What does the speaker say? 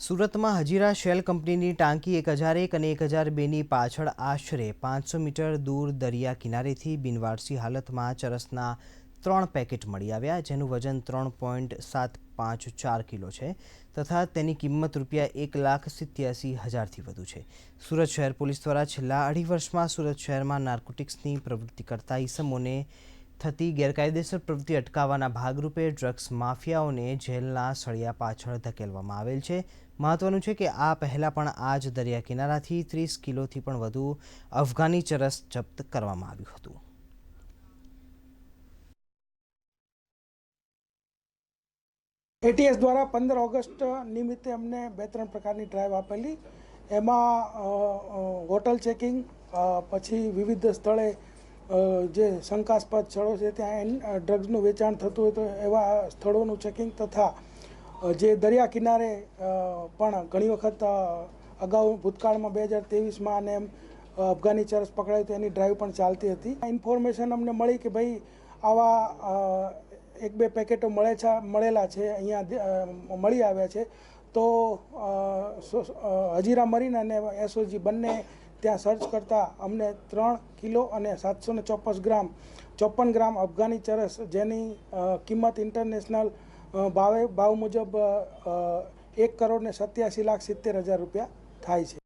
સુરતમાં હજીરા શેલ કંપનીની ટાંકી એક હજાર એક અને એક હજાર બેની પાછળ આશરે પાંચસો મીટર દૂર દરિયા કિનારેથી બિનવારસી હાલતમાં ચરસના ત્રણ પેકેટ મળી આવ્યા, જેનું વજન ત્રણ પોઈન્ટ સાત પાંચ ચાર કિલો છે તથા તેની કિંમત રૂપિયા એક લાખ સિત્યાસી હજારથી વધુ છે. સુરત શહેર પોલીસ દ્વારા છેલ્લા અઢી વર્ષમાં સુરત શહેરમાં નાર્કોટિક્સની પ્રવૃત્તિ કરતા ઈસમોને થતી ગેરકાયદેસર પ્રવૃત્તિ અટકાવવાના ભાગરૂપે ડ્રગ્સ માફિયાઓને જેલના સળિયા પાછળ ધકેલવામાં આવેલ છે. મહત્વનું છે કે આ પહેલાં પણ આ જ દરિયા કિનારાથી ત્રીસ કિલોથી પણ વધુ અફઘાની ચરસ જપ્ત કરવામાં આવ્યું હતું. એટીએસ દ્વારા પંદર ઓગસ્ટ નિમિત્તે અમને બે ત્રણ પ્રકારની ડ્રાઈવ આપેલી. એમાં હોટલ ચેકિંગ પછી વિવિધ સ્થળે જે શંકાસ્પદ સ્થળો છે ત્યાં ડ્રગ્સનું વેચાણ થતું હોય તો એવા સ્થળોનું ચેકિંગ તથા જે દરિયા કિનારે પણ ઘણી વખત અગાઉ ભૂતકાળમાં બે હજાર તેવીસમાં અને એમ અફઘાની ચરસ પકડાયું તો એની ડ્રાઈવ પણ ચાલતી હતી. ઇન્ફોર્મેશન અમને મળી કે ભાઈ આવા એક બે પેકેટો મળે છે, મળેલા છે, અહીંયા મળી આવ્યા છે. તો હજીરા મરીન અને એસઓજી બંને ત્યાં સર્ચ કરતાં અમને ત્રણ કિલો અને સાતસો ને ચોપન ગ્રામ ચોપન ગ્રામ અફઘાની ચરસ, જેની કિંમત ઇન્ટરનેશનલ ભાવે, ભાવ મુજબ એક કરોડ ને સત્યાસી લાખ સિત્તેર હજાર રૂપિયા થાય છે.